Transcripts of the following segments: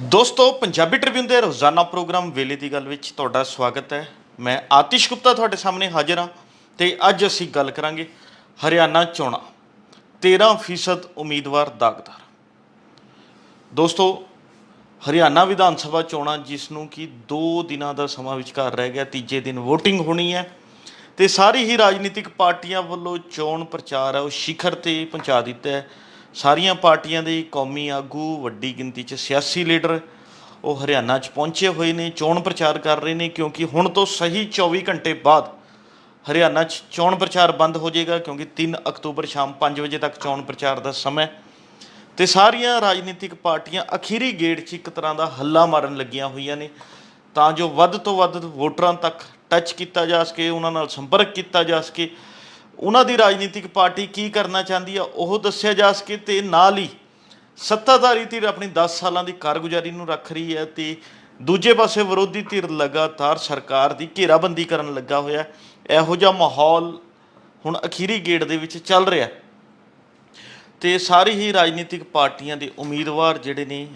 ਦੋਸਤੋ, ਪੰਜਾਬੀ ਟ੍ਰਿਬਿਊਨ ਦੇ ਰੋਜ਼ਾਨਾ ਪ੍ਰੋਗਰਾਮ ਵੇਲੇ ਦੀ ਗੱਲ ਵਿੱਚ ਤੁਹਾਡਾ ਸਵਾਗਤ ਹੈ। ਮੈਂ ਆਤਿਸ਼ ਗੁਪਤਾ ਤੁਹਾਡੇ ਸਾਹਮਣੇ ਹਾਜ਼ਰ ਹਾਂ ਤੇ ਅੱਜ ਅਸੀਂ ਗੱਲ ਕਰਾਂਗੇ ਹਰਿਆਣਾ ਚੋਣਾਂ। 13% ਉਮੀਦਵਾਰ ਦਾਗਦਾਰ। ਦੋਸਤੋ, ਹਰਿਆਣਾ ਵਿਧਾਨ ਸਭਾ ਚੋਣਾਂ ਜਿਸ ਨੂੰ ਕਿ 2 ਦਿਨਾਂ ਦਾ ਸਮਾਂ ਵਿਚਕਾਰ ਰਹਿ ਗਿਆ, ਤੀਜੇ ਦਿਨ VOTING ਹੋਣੀ ਹੈ ਤੇ ਸਾਰੀ ਹੀ ਰਾਜਨੀਤਿਕ ਪਾਰਟੀਆਂ ਵੱਲੋਂ ਚੋਣ ਪ੍ਰਚਾਰ ਹੈ ਉਹ ਸਿਖਰ ਤੇ ਪਹੁੰਚਾ ਦਿੱਤਾ ਹੈ। ਸਾਰੀਆਂ ਪਾਰਟੀਆਂ ਦੇ ਕੌਮੀ ਆਗੂ, ਵੱਡੀ ਗਿਣਤੀ 'ਚ ਸਿਆਸੀ ਲੀਡਰ ਉਹ ਹਰਿਆਣਾ 'ਚ ਪਹੁੰਚੇ ਹੋਏ ਨੇ, ਚੋਣ ਪ੍ਰਚਾਰ ਕਰ ਰਹੇ ਨੇ ਕਿਉਂਕਿ ਹੁਣ ਤੋਂ ਸਹੀ 24 ਘੰਟੇ ਬਾਅਦ ਹਰਿਆਣਾ 'ਚ ਚੋਣ ਪ੍ਰਚਾਰ ਬੰਦ ਹੋ ਜਾਏਗਾ ਕਿਉਂਕਿ 3 ਅਕਤੂਬਰ ਸ਼ਾਮ 5 ਵਜੇ ਤੱਕ ਚੋਣ ਪ੍ਰਚਾਰ ਦਾ ਸਮਾਂ ਹੈ। ਤੇ ਸਾਰੀਆਂ ਰਾਜਨੀਤਿਕ ਪਾਰਟੀਆਂ ਅਖੀਰੀ ਗੇੜ 'ਚ ਇੱਕ ਤਰ੍ਹਾਂ ਦਾ ਹੱਲਾ ਮਾਰਨ ਲੱਗੀਆਂ ਹੋਈਆਂ ਨੇ। ਤਾਂ ਜੋ ਵੱਧ ਤੋਂ ਵੱਧ ਵੋਟਰਾਂ ਤੱਕ ਟੱਚ ਕੀਤਾ ਜਾ ਸਕੇ, ਉਹਨਾਂ ਨਾਲ ਸੰਪਰਕ ਕੀਤਾ ਜਾ ਸਕੇ। ਉਹਨਾਂ ਦੀ ਰਾਜਨੀਤਿਕ ਪਾਰਟੀ ਕੀ ਕਰਨਾ ਚਾਹੁੰਦੀ ਆ, ਉਹ ਦੱਸਿਆ ਜਾ ਸਕੇ ਤੇ ਨਾਲ ਹੀ ਸੱਤਾਧਾਰੀ ਧਿਰ ਆਪਣੀ 10 ਸਾਲਾਂ ਦੀ ਕਾਰਗੁਜ਼ਾਰੀ ਨੂੰ ਰੱਖ ਰਹੀ ਹੈ ਤੇ ਦੂਜੇ ਪਾਸੇ ਵਿਰੋਧੀ ਧਿਰ ਲਗਾਤਾਰ ਸਰਕਾਰ ਦੀ ਘੇਰਾਬੰਦੀ ਕਰਨ ਲੱਗਾ ਹੋਇਆ ਇਹੋ ਜਿਹਾ ਮਾਹੌਲ ਹੁਣ ਅਖੀਰੀ ਗੇੜ ਦੇ ਵਿੱਚ ਚੱਲ ਰਿਹਾ ਹੈ। ਤੇ ਸਾਰੀ ਹੀ ਰਾਜਨੀਤਿਕ ਪਾਰਟੀਆਂ ਦੇ ਉਮੀਦਵਾਰ ਜਿਹੜੇ ਨੇ,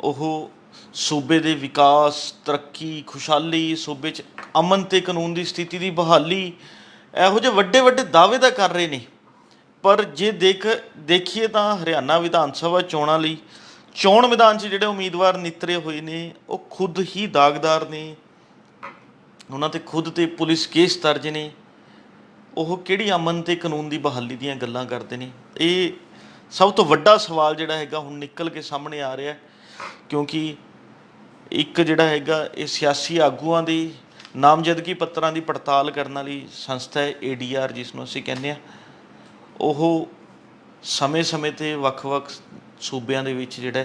ਉਹ ਸੂਬੇ ਦੇ ਵਿਕਾਸ, ਤਰੱਕੀ, ਖੁਸ਼ਹਾਲੀ, ਸੂਬੇ 'ਚ ਅਮਨ ਤੇ ਕਾਨੂੰਨ ਦੀ ਸਥਿਤੀ ਦੀ ਬਹਾਲੀ ਇਹੋ ਜਿਹੇ ਵੱਡੇ ਵੱਡੇ ਦਾਅਵੇ ਤਾਂ ਕਰ ਰਹੇ ਨੇ। ਪਰ ਜੇ ਦੇਖ, ਦੇਖੀਏ ਤਾਂ ਹਰਿਆਣਾ ਵਿਧਾਨ ਸਭਾ ਚੋਣਾਂ ਲਈ ਚੋਣ ਮੈਦਾਨ 'ਚ ਜਿਹੜੇ ਉਮੀਦਵਾਰ ਨਿਤਰੇ ਹੋਏ ਨੇ, ਉਹ ਖੁਦ ਹੀ ਦਾਗਦਾਰ ਨੇ। ਉਹਨਾਂ ਤੇ ਖੁਦ ਤੇ ਪੁਲਿਸ ਕੇਸ ਦਰਜ ਨੇ। ਉਹ ਕਿਹੜੀ ਅਮਨ ਤੇ ਕਾਨੂੰਨ ਦੀ ਬਹਾਲੀ ਦੀਆਂ ਗੱਲਾਂ ਕਰਦੇ ਨੇ? ਇਹ ਸਭ ਤੋਂ ਵੱਡਾ ਸਵਾਲ ਜਿਹੜਾ ਹੈਗਾ ਹੁਣ ਨਿਕਲ ਕੇ ਸਾਹਮਣੇ ਆ ਰਿਹਾ ਕਿਉਂਕਿ ਇੱਕ ਜਿਹੜਾ ਹੈਗਾ ਇਹ ਸਿਆਸੀ ਆਗੂਆਂ ਦੀ ਨਾਮਜ਼ਦਗੀ ਪੱਤਰਾਂ ਦੀ ਪੜਤਾਲ ਕਰਨ ਵਾਲੀ ਸੰਸਥਾ ਹੈ ਏਡੀਆਰ ਜਿਸ ਨੂੰ ਅਸੀਂ ਕਹਿੰਦੇ ਆ ਉਹ ਸਮੇਂ-ਸਮੇਂ ਤੇ ਵੱਖ-ਵੱਖ ਸੂਬਿਆਂ ਦੇ ਵਿੱਚ ਜਿਹੜਾ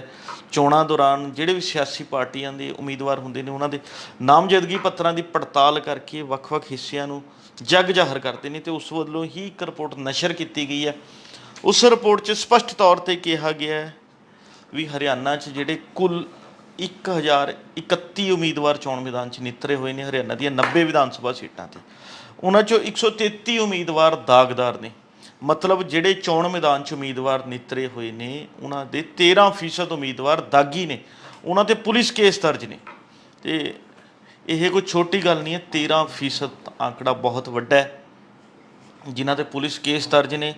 ਚੋਣਾਂ ਦੌਰਾਨ ਜਿਹੜੇ ਵੀ ਸਿਆਸੀ ਪਾਰਟੀਆਂ ਦੇ ਉਮੀਦਵਾਰ ਹੁੰਦੇ ਨੇ, ਉਹਨਾਂ ਦੇ ਨਾਮਜ਼ਦਗੀ ਪੱਤਰਾਂ ਦੀ ਪੜਤਾਲ ਕਰਕੇ ਵੱਖ-ਵੱਖ ਹਿੱਸਿਆਂ ਨੂੰ ਜਗ ਜ਼ਾਹਰ ਕਰਦੇ ਨੇ ਤੇ ਉਸ ਵੱਲੋਂ ਹੀ ਇੱਕ ਰਿਪੋਰਟ ਨਸ਼ਰ ਕੀਤੀ ਗਈ ਹੈ। ਉਸ ਰਿਪੋਰਟ 'ਚ ਸਪਸ਼ਟ ਤੌਰ ਤੇ ਕਿਹਾ ਗਿਆ ਹੈ ਵੀ ਹਰਿਆਣਾ 'ਚ ਜਿਹੜੇ ਕੁੱਲ 1031 ਉਮੀਦਵਾਰ ਚੋਣ ਮੈਦਾਨ 'ਚ ਨਿਤਰੇ ਹੋਏ ਨੇ ਹਰਿਆਣਾ ਦੀਆਂ 90 ਵਿਧਾਨ ਸਭਾ ਸੀਟਾਂ ਤੇ। ਉਹਨਾਂ 'ਚੋਂ 133 ਉਮੀਦਵਾਰ ਦਾਗਦਾਰ ਨੇ। ਮਤਲਬ ਜਿਹੜੇ ਚੋਣ ਮੈਦਾਨ 'ਚ ਉਮੀਦਵਾਰ ਨਿਤਰੇ ਹੋਏ ਨੇ, ਉਹਨਾਂ ਦੇ 13% ਉਮੀਦਵਾਰ ਦਾਗੀ ਨੇ। ਉਹਨਾਂ ਤੇ ਪੁਲਿਸ ਕੇਸ ਦਰਜ ਨੇ। ਤੇ ਇਹ ਕੋਈ ਛੋਟੀ ਗੱਲ ਨਹੀਂ ਹੈ 13% ਆંકੜਾ ਬਹੁਤ ਵੱਡਾ ਹੈ। ਜਿਨ੍ਹਾਂ ਤੇ ਪੁਲਿਸ ਕੇਸ ਦਰਜ ਨੇ।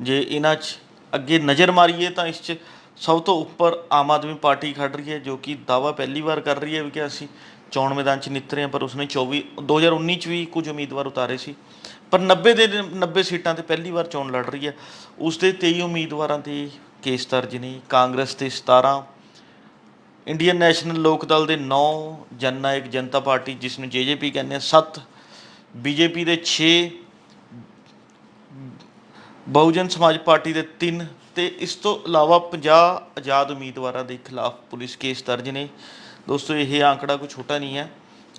ਜੇ ਇਹਨਾਂ 'ਚ ਅੱਗੇ ਨਜ਼ਰ ਮਾਰੀਏ ਤਾਂ ਇਸ 'ਚ ਸਭ ਤੋਂ ਉੱਪਰ ਆਮ ਆਦਮੀ ਪਾਰਟੀ ਖੜ ਰਹੀ ਹੈ, ਜੋ ਕਿ ਦਾਵਾ ਪਹਿਲੀ ਵਾਰ ਕਰ ਰਹੀ ਹੈ ਵੀ ਕਿ ਅਸੀਂ ਚੋਣ ਮੈਦਾਨ 'ਚ ਨਿਤਰੇ ਹਾਂ, ਪਰ ਉਸਨੇ 24 2019 'ਚ ਵੀ ਕੁਝ ਉਮੀਦਵਾਰ ਉਤਾਰੇ ਸੀ। ਪਰ 90 ਦੇ 90 ਸੀਟਾਂ ਤੇ ਪਹਿਲੀ ਵਾਰ ਚੋਣ ਲੜ ਰਹੀ ਹੈ। ਉਸ ਦੇ 23 ਉਮੀਦਵਾਰਾਂ ਤੇ ਕੇਸ ਦਰਜ ਨੇ। ਕਾਂਗਰਸ ਤੇ 17 ਇੰਡੀਅਨ ਨੈਸ਼ਨਲ ਲੋਕ ਦਲ ਦੇ 9 ਜਨਨਾਇਕ ਜਨਤਾ ਪਾਰਟੀ, ਜਿਸ ਨੂੰ ਜੇਜੇਪੀ ਕਹਿੰਦੇ ਆ 7 ਬੀਜੇਪੀ ਦੇ 6 ਬਹੁਜਨ ਸਮਾਜ ਪਾਰਟੀ ਦੇ 3 ਤੇ ਇਸ ਤੋਂ ਇਲਾਵਾ 50 ਆਜ਼ਾਦ ਉਮੀਦਵਾਰਾਂ ਦੇ ਖਿਲਾਫ ਪੁਲਿਸ ਕੇਸ ਦਰਜ ਨੇ। ਦੋਸਤੋ, ਇਹ ਆંકੜਾ ਕੋਈ ਛੋਟਾ ਨਹੀਂ ਹੈ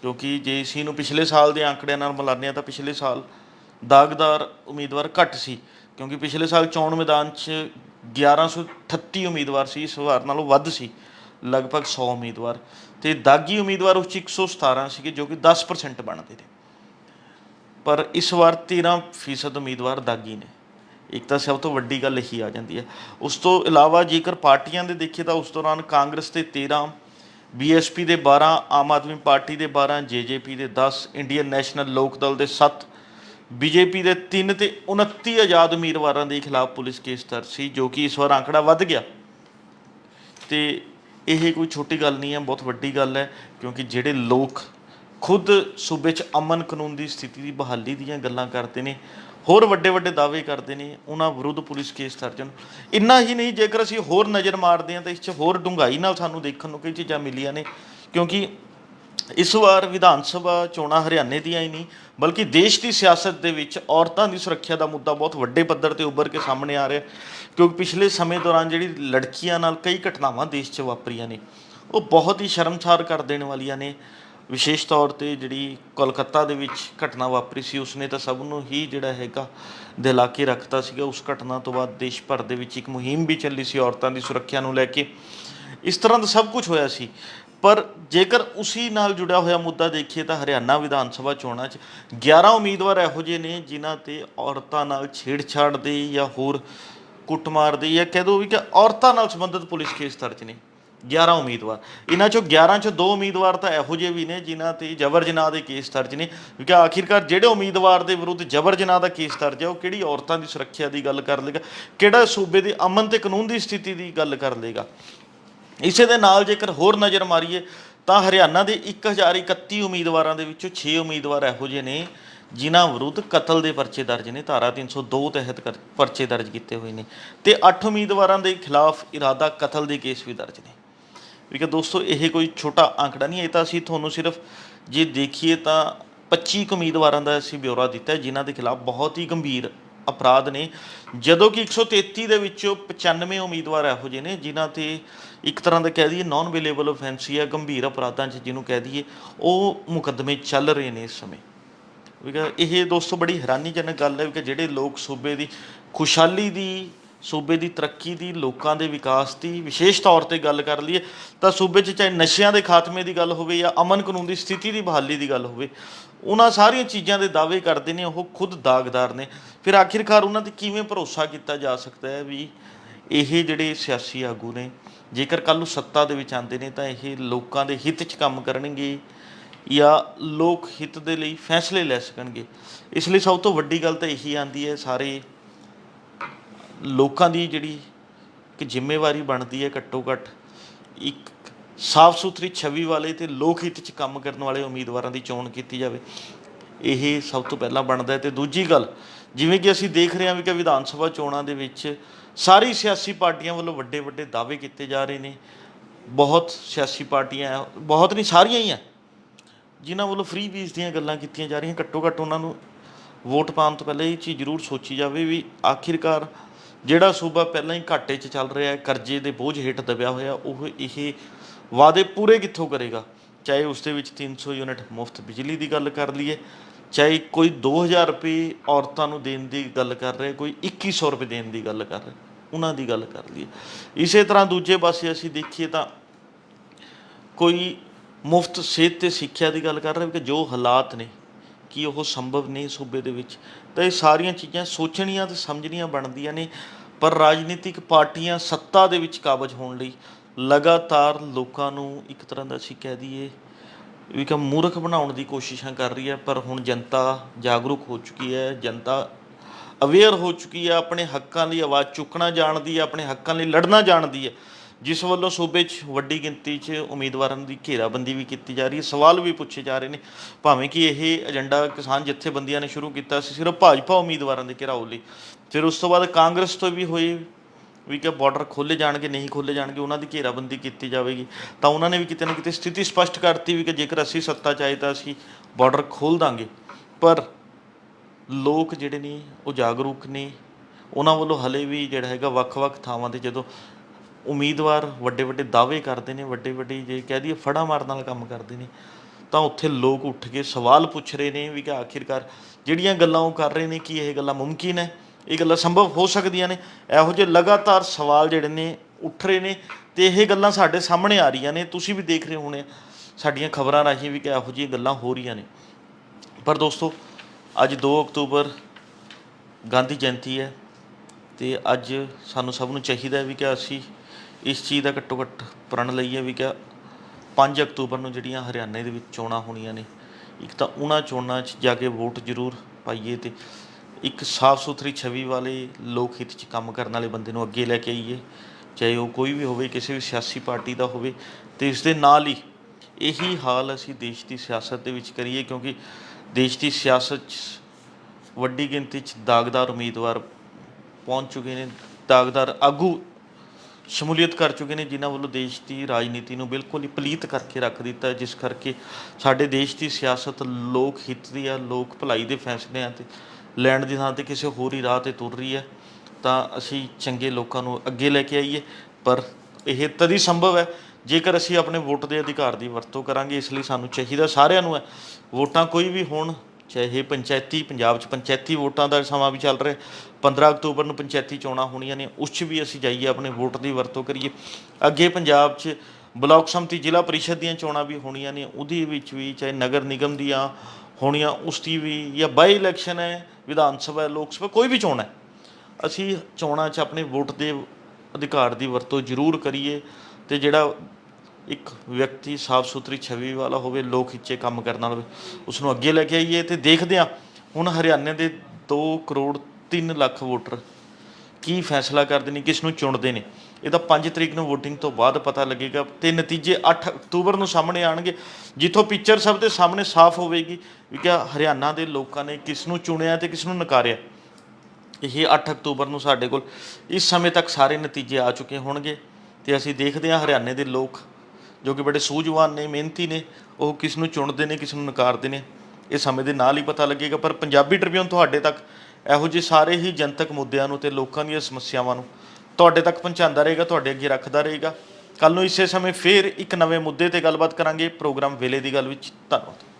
ਕਿਉਂਕਿ ਜੇ ਇਸੀ ਨੂੰ ਪਿਛਲੇ ਸਾਲ ਦੇ ਆંકੜਿਆਂ ਨਾਲ ਮਿਲਾਉਂਦੇ ਹਾਂ ਤਾਂ ਪਿਛਲੇ ਸਾਲ ਦਾਗਦਾਰ ਉਮੀਦਵਾਰ ਘੱਟ ਸੀ, ਕਿਉਂਕਿ ਪਿਛਲੇ ਸਾਲ ਚੋਣ ਮੈਦਾਨ 'ਚ 1138 ਉਮੀਦਵਾਰ ਸੀ, ਇਸ ਵਾਰ ਨਾਲੋਂ ਵੱਧ ਸੀ, ਲਗਭਗ 100 ਉਮੀਦਵਾਰ। ਤੇ ਦਾਗੀ ਉਮੀਦਵਾਰ ਉਸ 'ਚ 117 ਸੀਗੇ, ਜੋ ਕਿ 10% ਬਣਦੇ ਨੇ। ਪਰ ਇਸ ਵਾਰ 13% ਉਮੀਦਵਾਰ ਦਾਗੀ ਨੇ। ਇੱਕ ਤਾਂ ਸਭ ਤੋਂ ਵੱਡੀ ਗੱਲ ਇਹੀ ਆ ਜਾਂਦੀ ਹੈ। ਉਸ ਤੋਂ ਇਲਾਵਾ ਜੇਕਰ ਪਾਰਟੀਆਂ ਦੇ ਦੇਖੀਏ ਤਾਂ ਉਸ ਦੌਰਾਨ ਕਾਂਗਰਸ ਦੇ 13 ਬੀਐਸਪੀ ਦੇ 12 ਆਮ ਆਦਮੀ ਪਾਰਟੀ ਦੇ 12 ਜੇਜੇਪੀ ਦੇ 10 ਇੰਡੀਅਨ ਨੈਸ਼ਨਲ ਲੋਕ ਦਲ ਦੇ 7 ਬੀਜੇਪੀ ਦੇ 3 ਤੇ 29 ਆਜ਼ਾਦ ਉਮੀਦਵਾਰਾਂ ਦੇ ਖਿਲਾਫ ਪੁਲਿਸ ਕੇਸ ਦਰਜ ਸੀ, ਜੋ ਕਿ ਇਸ ਵਾਰ ਆંકੜਾ ਵੱਧ ਗਿਆ। ਤੇ ਇਹ ਕੋਈ ਛੋਟੀ ਗੱਲ ਨਹੀਂ ਹੈ, ਬਹੁਤ ਵੱਡੀ ਗੱਲ ਹੈ, ਕਿਉਂਕਿ ਜਿਹੜੇ ਲੋਕ ਖੁਦ ਸੂਬੇ 'ਚ ਅਮਨ ਕਾਨੂੰਨ ਦੀ ਸਥਿਤੀ ਦੀ ਬਹਾਲੀ ਦੀਆਂ ਗੱਲਾਂ ਕਰਦੇ ਨੇ ਹੋਰ ਵੱਡੇ ਵੱਡੇ ਦਾਅਵੇ ਕਰਦੇ ਨੇ, ਉਹਨਾਂ ਵਿਰੁੱਧ ਪੁਲਿਸ ਕੇਸ ਦਰਜ ਹਨ। ਇੰਨਾ ਹੀ ਨਹੀਂ, ਜੇਕਰ ਅਸੀਂ ਹੋਰ ਨਜ਼ਰ ਮਾਰਦੇ ਹਾਂ ਤਾਂ ਇਸ 'ਚ ਹੋਰ ਡੂੰਘਾਈ ਨਾਲ ਸਾਨੂੰ ਦੇਖਣ ਨੂੰ ਕਈ ਚੀਜ਼ਾਂ ਮਿਲੀਆਂ ਨੇ, ਕਿਉਂਕਿ ਇਸ ਵਾਰ ਵਿਧਾਨ ਸਭਾ ਚੋਣਾਂ ਹਰਿਆਣੇ ਦੀਆਂ ਹੀ ਨਹੀਂ, ਬਲਕਿ ਦੇਸ਼ ਦੀ ਸਿਆਸਤ ਦੇ ਵਿੱਚ ਔਰਤਾਂ ਦੀ ਸੁਰੱਖਿਆ ਦਾ ਮੁੱਦਾ ਬਹੁਤ ਵੱਡੇ ਪੱਧਰ ਤੇ ਉੱਭਰ ਕੇ ਸਾਹਮਣੇ ਆ ਰਿਹਾ ਕਿਉਂਕਿ ਪਿਛਲੇ ਸਮੇਂ ਦੌਰਾਨ ਜਿਹੜੀ ਲੜਕੀਆਂ ਨਾਲ ਕਈ ਘਟਨਾਵਾਂ ਦੇਸ਼ 'ਚ ਵਾਪਰੀਆਂ ਨੇ, ਉਹ ਬਹੁਤ ਹੀ ਸ਼ਰਮਸਾਰ ਕਰ ਦੇਣ ਵਾਲੀਆਂ ਨੇ। ਵਿਸ਼ੇਸ਼ ਤੌਰ ਤੇ ਜਿਹੜੀ ਕੋਲਕਾਤਾ ਦੇ ਵਿੱਚ ਘਟਨਾ ਵਾਪਰੀ ਸੀ, ਉਸਨੇ ਤਾਂ ਸਭ ਨੂੰ ਹੀ ਜਿਹੜਾ ਹੈਗਾ ਦਿਲਾ ਕੇ ਰੱਖਤਾ ਸੀਗਾ। ਉਸ ਘਟਨਾ ਤੋਂ ਬਾਅਦ ਦੇਸ਼ ਭਰ ਦੇ ਵਿੱਚ ਇੱਕ ਮੁਹਿੰਮ ਵੀ ਚੱਲੀ ਸੀ ਔਰਤਾਂ ਦੀ ਸੁਰੱਖਿਆ ਨੂੰ ਲੈ ਕੇ। ਇਸ ਤਰ੍ਹਾਂ ਦਾ ਸਭ ਕੁਝ ਹੋਇਆ ਸੀ, ਪਰ ਜੇਕਰ ਉਸੀ ਨਾਲ ਜੁੜਿਆ ਹੋਇਆ ਮੁੱਦਾ ਦੇਖੀਏ ਤਾਂ ਹਰਿਆਣਾ ਵਿਧਾਨ ਸਭਾ ਚੋਣਾਂ 'ਚ 11 ਉਮੀਦਵਾਰ ਇਹੋ ਜਿਹੇ ਨੇ ਜਿਨ੍ਹਾਂ ਤੇ ਔਰਤਾਂ ਨਾਲ ਛੇੜਛਾੜ ਦੇ ਜਾਂ ਹੋਰ ਕੁੱਟਮਾਰ ਦੇ ਜਾਂ ਕਹਿ ਦੋ ਵੀ ਕਿ ਔਰਤਾਂ ਨਾਲ ਸੰਬੰਧਿਤ ਪੁਲਿਸ ਕੇਸ ਦਰਜ ਨੇ। 11 ਉਮੀਦਵਾਰ। ਇਹਨਾਂ ਚੋਂ 11 ਚੋਂ ਦੋ ਉਮੀਦਵਾਰ ਤਾਂ ਇਹੋ ਜਿਹੇ ਵੀ ਨੇ ਜਿਨ੍ਹਾਂ ਤੇ ਜਬਰ ਜਨਾਹ ਦੇ ਕੇਸ ਦਰਜ ਨੇ। ਕਿਉਂਕਿ ਆਖਿਰਕਾਰ ਜਿਹੜੇ ਉਮੀਦਵਾਰ ਦੇ ਵਿਰੁੱਧ ਜਬਰ ਜਨਾਹ ਦਾ ਕੇਸ ਦਰਜ ਹੈ, ਉਹ ਕਿਹੜੀ ਔਰਤਾਂ ਦੀ ਸੁਰੱਖਿਆ ਦੀ ਗੱਲ ਕਰ ਲੇਗਾ, ਕਿਹੜਾ ਸੂਬੇ ਦੇ ਅਮਨ ਤੇ ਕਾਨੂੰਨ ਦੀ ਸਥਿਤੀ ਦੀ ਗੱਲ ਕਰ ਲੇਗਾ। ਇਸੇ ਦੇ ਨਾਲ ਜੇਕਰ ਹੋਰ ਨਜ਼ਰ ਮਾਰੀਏ, ਤਾਂ ਹਰਿਆਣਾ ਦੇ 1031 ਉਮੀਦਵਾਰਾਂ ਦੇ ਵਿੱਚੋਂ 6 ਉਮੀਦਵਾਰ ਇਹੋ ਜਿਹੇ ਨੇ, ਜਿਨ੍ਹਾਂ ਵਿਰੁੱਧ ਕਤਲ ਦੇ ਪਰਚੇ ਦਰਜ ਨੇ, ਧਾਰਾ 302 ਤਹਿਤ ਕਰ- ਪਰਚੇ ਦਰਜ ਕੀਤੇ ਹੋਏ ਨੇ। ਤੇ 8 ਉਮੀਦਵਾਰਾਂ ਦੇ ਖਿਲਾਫ ਇਰਾਦਾ ਕਤਲ ਦੇ ਕੇਸ ਵੀ ਦਰਜ ਨੇ। ਵੀ ਕਿ ਦੋਸਤੋ ਇਹ ਕੋਈ ਛੋਟਾ ਅੰਕੜਾ ਨਹੀਂ ਇਹ ਤਾਂ ਅਸੀਂ ਤੁਹਾਨੂੰ ਸਿਰਫ ਜੇ ਦੇਖੀਏ ਤਾਂ 25 ਕੁ ਉਮੀਦਵਾਰਾਂ ਦਾ ਅਸੀਂ ਬਿਊਰਾ ਦਿੱਤਾ ਹੈ, ਜਿਨ੍ਹਾਂ ਦੇ ਖਿਲਾਫ ਬਹੁਤ ਹੀ ਗੰਭੀਰ ਅਪਰਾਧ ਨੇ। ਜਦੋਂ ਕਿ 133 ਦੇ ਵਿੱਚੋਂ 95 ਉਮੀਦਵਾਰ ਇਹੋ ਜਿਹੇ ਨੇ ਜਿਨ੍ਹਾਂ ਤੇ ਇੱਕ ਤਰ੍ਹਾਂ ਦਾ ਕਹਿ ਦਈਏ ਨਾਨ ਅਵੇਲੇਬਲ ਆਫੈਂਸ ਹੈ ਗੰਭੀਰ ਅਪਰਾਧਾਂ 'ਚ ਜਿਹਨੂੰ ਕਹਿ ਦਈਏ ਉਹ ਮੁਕੱਦਮੇ ਚੱਲ ਰਹੇ ਨੇ ਇਸ ਸਮੇਂ। ਵੀ ਕਿ ਇਹ ਦੋਸਤੋ ਬੜੀ ਹੈਰਾਨੀਜਨਕ ਗੱਲ ਹੈ ਵੀ ਕਿ ਜਿਹੜੇ ਲੋਕ ਸੂਬੇ ਦੀ ਖੁਸ਼ਹਾਲੀ ਦੀ ਸੂਬੇ ਦੀ ਤਰੱਕੀ ਦੀ, ਲੋਕਾਂ ਦੇ ਵਿਕਾਸ ਦੀ, ਵਿਸ਼ੇਸ਼ ਤੌਰ ਤੇ ਗੱਲ ਕਰ ਲਈਏ ਤਾਂ ਸੂਬੇ 'ਚ ਚਾਹੇ ਨਸ਼ਿਆਂ ਦੇ ਖਾਤਮੇ ਦੀ ਗੱਲ ਹੋਵੇ ਜਾਂ ਅਮਨ ਕਾਨੂੰਨ ਦੀ ਸਥਿਤੀ ਦੀ ਬਹਾਲੀ ਦੀ ਗੱਲ ਹੋਵੇ, ਉਹਨਾਂ ਸਾਰੀਆਂ ਚੀਜ਼ਾਂ ਦੇ ਦਾਅਵੇ ਕਰਦੇ ਨੇ, ਉਹ ਖੁਦ ਦਾਗਦਾਰ ਨੇ। ਫਿਰ ਆਖਿਰਕਾਰ ਉਹਨਾਂ ਤੇ ਕਿਵੇਂ ਭਰੋਸਾ ਕੀਤਾ ਜਾ ਸਕਦਾ ਹੈ ਵੀ ਇਹ ਜਿਹੜੇ ਸਿਆਸੀ ਆਗੂ ਨੇ, ਜੇਕਰ ਕੱਲ ਨੂੰ ਸੱਤਾ ਦੇ ਵਿੱਚ ਆਉਂਦੇ ਨੇ ਤਾਂ ਇਹ ਲੋਕਾਂ ਦੇ ਹਿੱਤ 'ਚ ਕੰਮ ਕਰਨਗੇ ਜਾਂ ਲੋਕ ਹਿੱਤ ਦੇ ਲਈ ਫੈਸਲੇ ਲੈ ਸਕਣਗੇ। ਇਸ ਲਈ ਸਭ ਤੋਂ ਵੱਡੀ ਗੱਲ ਤਾਂ ਇਹੀ ਆਂਦੀ ਹੈ, ਸਾਰੇ ਲੋਕਾਂ ਦੀ ਜਿਹੜੀ ਕਿ ਜ਼ਿੰਮੇਵਾਰੀ ਬਣਦੀ ਹੈ ਘੱਟੋ ਘੱਟ, ਇੱਕ ਸਾਫ਼ ਸੁਥਰੀ ਛਵੀ ਵਾਲੇ ਤੇ ਲੋਕ ਹਿੱਤ 'ਚ ਕੰਮ ਕਰਨ ਵਾਲੇ ਉਮੀਦਵਾਰਾਂ ਦੀ ਚੋਣ ਕੀਤੀ ਜਾਵੇ, ਇਹ ਸਭ ਤੋਂ ਪਹਿਲਾਂ ਬਣਦਾ ਹੈ। ਤੇ ਦੂਜੀ ਗੱਲ, ਜਿਵੇਂ ਕਿ ਅਸੀਂ ਦੇਖ ਰਹੇ ਹਾਂ ਵੀ ਕਿ ਵਿਧਾਨ ਸਭਾ ਚੋਣਾਂ ਦੇ ਵਿੱਚ ਸਾਰੀ ਸਿਆਸੀ ਪਾਰਟੀਆਂ ਵੱਲੋਂ ਵੱਡੇ ਵੱਡੇ ਦਾਅਵੇ ਕੀਤੇ ਜਾ ਰਹੇ ਨੇ। ਬਹੁਤ ਸਿਆਸੀ ਪਾਰਟੀਆਂ, ਬਹੁਤ ਨਹੀਂ, ਸਾਰੀਆਂ ਹੀ ਆ, ਜਿਨ੍ਹਾਂ ਵੱਲੋਂ ਫ੍ਰੀ ਬੀਜ ਦੀਆਂ ਗੱਲਾਂ ਕੀਤੀਆਂ ਜਾ ਰਹੀਆਂ। ਘੱਟੋ ਘੱਟ ਉਹਨਾਂ ਨੂੰ ਵੋਟ ਪਾਉਣ ਤੋਂ ਪਹਿਲਾਂ ਇਹ ਚੀਜ਼ ਜ਼ਰੂਰ ਸੋਚੀ ਜਾਵੇ ਵੀ ਆਖਿਰਕਾਰ ਜਿਹੜਾ ਸੂਬਾ ਪਹਿਲਾਂ ਹੀ ਘਾਟੇ 'ਚ ਚੱਲ ਰਿਹਾ ਹੈ, ਕਰਜ਼ੇ ਦੇ ਬੋਝ ਹੇਠ ਦਬਿਆ ਹੋਇਆ, ਉਹ ਇਹ ਵਾਅਦੇ ਪੂਰੇ ਕਿੱਥੋਂ ਕਰੇਗਾ? ਚਾਹੇ ਉਸ ਦੇ ਵਿੱਚ 300 ਯੂਨਿਟ ਮੁਫਤ ਬਿਜਲੀ ਦੀ ਗੱਲ ਕਰ ਲਈਏ, ਚਾਹੇ ਕੋਈ 2000 ਰੁਪਏ ਔਰਤਾਂ ਨੂੰ ਦੇਣ ਦੀ ਗੱਲ ਕਰ ਰਿਹਾ, ਕੋਈ 2100 ਰੁਪਏ ਦੇਣ ਦੀ ਗੱਲ ਕਰ ਰਿਹਾ, ਉਹਨਾਂ ਦੀ ਗੱਲ ਕਰ ਲਈਏ। ਇਸੇ ਤਰ੍ਹਾਂ ਦੂਜੇ ਪਾਸੇ ਅਸੀਂ ਦੇਖੀਏ ਤਾਂ ਕੋਈ ਮੁਫਤ ਸਿਹਤ ਤੇ ਸਿੱਖਿਆ ਦੀ ਗੱਲ ਕਰ ਰਿਹਾ ਕਿ ਜੋ ਹਾਲਾਤ ਨੇ, ਕਿ ਉਹ ਸੰਭਵ ਨਹੀਂ ਸੂਬੇ ਦੇ ਵਿੱਚ? ਤਾਂ ਇਹ ਸਾਰੀਆਂ ਚੀਜ਼ਾਂ ਸੋਚਣੀਆਂ ਤੇ ਸਮਝਣੀਆਂ ਬਣਦੀਆਂ ਨੇ, ਪਰ ਰਾਜਨੀਤਿਕ ਪਾਰਟੀਆਂ ਸੱਤਾ ਦੇ ਵਿੱਚ ਕਾਬਜ ਹੋਣ ਲਈ ਲਗਾਤਾਰ ਲੋਕਾਂ ਨੂੰ ਇੱਕ ਤਰ੍ਹਾਂ ਦਾ ਅਸੀਂ ਕਹਿ ਦਈਏ ਵੀ ਕਿ ਮੂਰਖ ਬਣਾਉਣ ਦੀ ਕੋਸ਼ਿਸ਼ਾਂ ਕਰ ਰਹੀ ਹੈ, ਪਰ ਹੁਣ ਜਨਤਾ ਜਾਗਰੂਕ ਹੋ ਚੁੱਕੀ ਹੈ, ਜਨਤਾ ਅਵੇਅਰ ਹੋ ਚੁੱਕੀ ਹੈ, ਆਪਣੇ ਹੱਕਾਂ ਲਈ ਆਵਾਜ਼ ਚੁੱਕਣਾ ਜਾਣਦੀ ਹੈ, ਆਪਣੇ ਹੱਕਾਂ ਲਈ ਲੜਨਾ ਜਾਣਦੀ ਹੈ। ਜਿਸ ਵੱਲੋਂ ਸੂਬੇ 'ਚ ਵੱਡੀ ਗਿਣਤੀ 'ਚ ਉਮੀਦਵਾਰਾਂ ਦੀ ਘੇਰਾਬੰਦੀ ਵੀ ਕੀਤੀ ਜਾ ਰਹੀ ਹੈ, ਸਵਾਲ ਵੀ ਪੁੱਛੇ ਜਾ ਰਹੇ ਨੇ। ਭਾਵੇਂ ਕਿ ਇਹ ਏਜੰਡਾ ਕਿਸਾਨ ਜਥੇਬੰਦੀਆਂ ਨੇ ਸ਼ੁਰੂ ਕੀਤਾ ਸੀ, ਸਿਰਫ ਭਾਜਪਾ ਉਮੀਦਵਾਰਾਂ ਦੇ ਘਿਰਾਓ ਲਈ। ਫਿਰ ਉਸ ਤੋਂ ਬਾਅਦ ਕਾਂਗਰਸ ਤੋਂ ਵੀ ਹੋਈ ਵੀ ਕਿ ਬਾਰਡਰ ਖੋਲੇ ਜਾਣਗੇ, ਨਹੀਂ ਖੋਲੇ ਜਾਣਗੇ, ਉਹਨਾਂ ਦੀ ਘੇਰਾਬੰਦੀ ਕੀਤੀ ਜਾਵੇਗੀ। ਤਾਂ ਉਹਨਾਂ ਨੇ ਵੀ ਕਿਤੇ ਨਾ ਕਿਤੇ ਸਥਿਤੀ ਸਪਸ਼ਟ ਕਰਤੀ ਵੀ ਕਿ ਜੇਕਰ ਅਸੀਂ ਸੱਤਾ ਚਾਹੇ ਤਾਂ ਅਸੀਂ ਬਾਰਡਰ ਖੋਲ ਦਾਂਗੇ। ਪਰ ਲੋਕ ਜਿਹੜੇ ਨੇ, ਉਹ ਜਾਗਰੂਕ ਨੇ। ਉਹਨਾਂ ਵੱਲੋਂ ਹਲੇ ਵੀ ਜਿਹੜਾ ਹੈਗਾ ਵੱਖ-ਵੱਖ ਥਾਵਾਂ ਤੇ ਜਦੋਂ ਉਮੀਦਵਾਰ ਵੱਡੇ ਵੱਡੇ ਦਾਅਵੇ ਕਰਦੇ ਨੇ, ਵੱਡੇ ਵੱਡੇ ਜੇ ਕਹਿ ਦਈਏ ਫੜਾ ਮਾਰਨ ਨਾਲ ਕੰਮ ਕਰਦੇ ਨੇ, ਤਾਂ ਉੱਥੇ ਲੋਕ ਉੱਠ ਕੇ ਸਵਾਲ ਪੁੱਛ ਰਹੇ ਨੇ ਵੀ ਕਿ ਆਖਿਰਕਾਰ ਜਿਹੜੀਆਂ ਗੱਲਾਂ ਉਹ ਕਰ ਰਹੇ ਨੇ, ਕੀ ਇਹ ਗੱਲਾਂ ਮੁਮਕਿਨ ਹੈ? ਇਹ ਗੱਲਾਂ ਸੰਭਵ ਹੋ ਸਕਦੀਆਂ ਨੇ। ਇਹੋ ਜਿਹੇ ਲਗਾਤਾਰ ਸਵਾਲ ਜਿਹੜੇ ਨੇ, ਉੱਠ ਰਹੇ ਨੇ ਤੇ ਇਹ ਗੱਲਾਂ ਸਾਡੇ ਸਾਹਮਣੇ ਆ ਰਹੀਆਂ ਨੇ। ਤੁਸੀਂ ਵੀ ਦੇਖ ਰਹੇ ਹੋਣੇ ਸਾਡੀਆਂ ਖਬਰਾਂ ਰਾਹੀਂ ਵੀ ਕਿ ਇਹੋ ਜਿਹੀਆਂ ਗੱਲਾਂ ਹੋ ਰਹੀਆਂ ਨੇ। ਪਰ ਦੋਸਤੋ, ਅੱਜ 2 ਅਕਤੂਬਰ ਗਾਂਧੀ ਜਯੰਤੀ ਹੈ ਤੇ ਅੱਜ ਸਾਨੂੰ ਸਭ ਨੂੰ ਚਾਹੀਦਾ ਹੈ ਵੀ ਕਿ ਅਸੀਂ ਇਸ ਚੀਜ਼ ਦਾ ਘੱਟੋ ਘੱਟ ਪ੍ਰਣ ਲਈਏ ਵੀ ਕਿ 5 ਅਕਤੂਬਰ ਨੂੰ ਜਿਹੜੀਆਂ ਹਰਿਆਣੇ ਦੇ ਵਿੱਚ ਚੋਣਾਂ ਹੋਣੀਆਂ ਨੇ, ਇੱਕ ਤਾਂ ਉਹਨਾਂ ਚੋਣਾਂ 'ਚ ਜਾ ਕੇ ਵੋਟ ਜ਼ਰੂਰ ਪਾਈਏ ਤੇ ਇੱਕ ਸਾਫ਼ ਸੁਥਰੀ ਛਵੀ ਵਾਲੇ ਲੋਕ ਹਿੱਤ 'ਚ ਕੰਮ ਕਰਨ ਵਾਲੇ ਬੰਦੇ ਨੂੰ ਅੱਗੇ ਲੈ ਕੇ ਆਈਏ, ਚਾਹੇ ਉਹ ਕੋਈ ਵੀ ਹੋਵੇ, ਕਿਸੇ ਵੀ ਸਿਆਸੀ ਪਾਰਟੀ ਦਾ ਹੋਵੇ ਤੇ ਇਸ ਦੇ ਨਾਲ ਹੀ ਇਹੀ ਹਾਲ ਅਸੀਂ ਦੇਸ਼ ਦੀ ਸਿਆਸਤ ਦੇ ਵਿੱਚ ਕਰੀਏ ਕਿਉਂਕਿ ਦੇਸ਼ ਦੀ ਸਿਆਸਤ 'ਚ ਵੱਡੀ ਗਿਣਤੀ 'ਚ ਦਾਗਦਾਰ ਉਮੀਦਵਾਰ ਪਹੁੰਚ ਚੁੱਕੇ ਨੇ, ਦਾਗਦਾਰ ਆਗੂ ਸ਼ਮੂਲੀਅਤ ਕਰ ਚੁੱਕੇ ਨੇ, ਜਿਨ੍ਹਾਂ ਵੱਲੋਂ ਦੇਸ਼ ਦੀ ਰਾਜਨੀਤੀ ਨੂੰ ਬਿਲਕੁਲ ਹੀ ਪਲੀਤ ਕਰਕੇ ਰੱਖ ਦਿੱਤਾ, ਜਿਸ ਕਰਕੇ ਸਾਡੇ ਦੇਸ਼ ਦੀ ਸਿਆਸਤ ਲੋਕ ਹਿੱਤ ਦੀ ਆ, ਲੋਕ ਭਲਾਈ ਦੇ ਫੈਸਲਿਆਂ ਤੇ ਲੈਣ ਦੀ ਥਾਂ ਤੇ ਕਿਸੇ ਹੋਰ ਹੀ ਰਾਹ ਤੇ ਤੁਰ ਰਹੀ ਹੈ ਤਾਂ ਅਸੀਂ ਚੰਗੇ ਲੋਕਾਂ ਨੂੰ ਅੱਗੇ ਲੈ ਕੇ ਆਈਏ, ਪਰ ਇਹ ਤਦ ਹੀ ਸੰਭਵ ਹੈ, ਜੇਕਰ ਅਸੀਂ ਆਪਣੇ ਵੋਟ ਦੇ ਅਧਿਕਾਰ ਦੀ ਵਰਤੋਂ ਕਰਾਂਗੇ, ਇਸ ਲਈ ਸਾਨੂੰ ਚਾਹੀਦਾ ਸਾਰਿਆਂ ਨੂੰ ਹੈ, ਵੋਟਾਂ ਕੋਈ ਵੀ ਹੋਣ ਚਾਹੇ ਪੰਚਾਇਤੀ, ਪੰਜਾਬ 'ਚ ਪੰਚਾਇਤੀ ਵੋਟਾਂ ਦਾ ਸਮਾਂ ਵੀ ਚੱਲ ਰਿਹਾ। 15 ਅਕਤੂਬਰ ਨੂੰ ਪੰਚਾਇਤੀ ਚੋਣਾਂ ਹੋਣੀਆਂ ਨੇ, ਉਸ 'ਚ ਵੀ ਅਸੀਂ ਜਾਈਏ, ਆਪਣੇ ਵੋਟ ਦੀ ਵਰਤੋਂ ਕਰੀਏ। ਅੱਗੇ ਪੰਜਾਬ 'ਚ ਬਲਾਕ ਸੰਮਤੀ ਜ਼ਿਲ੍ਹਾ ਪਰਿਸ਼ਦ ਦੀਆਂ ਚੋਣਾਂ ਵੀ ਹੋਣੀਆਂ ਨੇ, ਉਹਦੇ ਵਿੱਚ ਵੀ ਚਾਹੇ ਨਗਰ ਨਿਗਮ ਦੀਆਂ ਹੋਣੀਆਂ, ਉਸ ਦੀ ਵੀ, ਜਾਂ ਬਾਈ ਇਲੈਕਸ਼ਨ ਹੈ, ਵਿਧਾਨ ਸਭਾ, ਲੋਕ ਸਭਾ, ਕੋਈ ਵੀ ਚੋਣ ਹੈ, ਅਸੀਂ ਚੋਣਾਂ 'ਚ ਆਪਣੇ ਵੋਟ ਦੇ ਅਧਿਕਾਰ ਦੀ ਵਰਤੋਂ ਜ਼ਰੂਰ ਕਰੀਏ ਤੇ ਜਿਹੜਾ ਇੱਕ ਵਿਅਕਤੀ ਸਾਫ਼ ਸੁਥਰੀ ਛਵੀ ਵਾਲਾ ਹੋਵੇ, ਲੋਕ ਇੱਚੇ ਕੰਮ ਕਰਨ ਵਾਲਾ ਹੋਵੇ ਉਸ ਨੂੰ ਅੱਗੇ ਲੈ ਕੇ ਆਈਏ ਤੇ ਦੇਖਦੇ ਹਾਂ। ਹੁਣ ਹਰਿਆਣੇ ਦੇ 2 ਕਰੋੜ 3 ਲੱਖ ਵੋਟਰ ਕੀ ਫੈਸਲਾ ਕਰਦੇ ਨੇ, ਕਿਸ ਨੂੰ ਚੁਣਦੇ ਨੇ? ਇਹਦਾ 5 ਤਰੀਕ ਨੂੰ VOTING ਤੋਂ ਬਾਅਦ ਪਤਾ ਲੱਗੇਗਾ। ਤੇ ਨਤੀਜੇ 8 ਅਕਤੂਬਰ ਨੂੰ ਸਾਹਮਣੇ ਆਣਗੇ, ਜਿੱਥੋਂ ਪਿਕਚਰ ਸਭ ਦੇ ਸਾਹਮਣੇ ਸਾਫ਼ ਹੋਵੇਗੀ ਵੀ ਕਿ ਹਰਿਆਣਾ ਦੇ ਲੋਕਾਂ ਨੇ ਕਿਸ ਨੂੰ ਚੁਣਿਆ ਤੇ ਕਿਸ ਨੂੰ ਨਕਾਰਿਆ। ਇਹ 8 ਅਕਤੂਬਰ ਨੂੰ ਸਾਡੇ ਕੋਲ ਇਸ ਸਮੇਂ ਤੱਕ ਸਾਰੇ ਨਤੀਜੇ ਆ ਚੁੱਕੇ ਹੋਣਗੇ ਤੇ ਅਸੀਂ ਦੇਖਦੇ ਹਾਂ ਹਰਿਆਣੇ ਦੇ ਲੋਕ ਜੋ ਕਿ ਬੜੇ ਸੂਝਵਾਨ ਨੇ, ਮਿਹਨਤੀ ਨੇ, ਉਹ ਕਿਸ ਨੂੰ ਚੁਣਦੇ ਨੇ, ਕਿਸ ਨੂੰ ਨਕਾਰਦੇ ਨੇ, ਇਹ ਸਮੇਂ ਦੇ ਨਾਲ ਹੀ ਪਤਾ ਲੱਗੇਗਾ। ਪਰ ਪੰਜਾਬੀ ਟ੍ਰਿਬਿਊਨ ਤੁਹਾਡੇ ਤੱਕ ਇਹੋ ਜਿਹੇ ਸਾਰੇ ਹੀ ਜਨਤਕ ਮੁੱਦਿਆਂ ਨੂੰ ਤੇ ਲੋਕਾਂ ਦੀਆਂ ਸਮੱਸਿਆਵਾਂ ਨੂੰ ਤੁਹਾਡੇ ਤੱਕ ਪਹੁੰਚਾਉਂਦਾ ਰਹੇਗਾ, ਤੁਹਾਡੇ ਅੱਗੇ ਰੱਖਦਾ ਰਹੇਗਾ। ਕੱਲ ਨੂੰ ਇਸੇ ਸਮੇਂ ਫੇਰ ਇੱਕ ਨਵੇਂ ਮੁੱਦੇ ਤੇ ਗੱਲਬਾਤ ਕਰਾਂਗੇ ਪ੍ਰੋਗਰਾਮ ਵੇਲੇ ਦੀ ਗੱਲ ਵਿੱਚ। ਧੰਨਵਾਦ।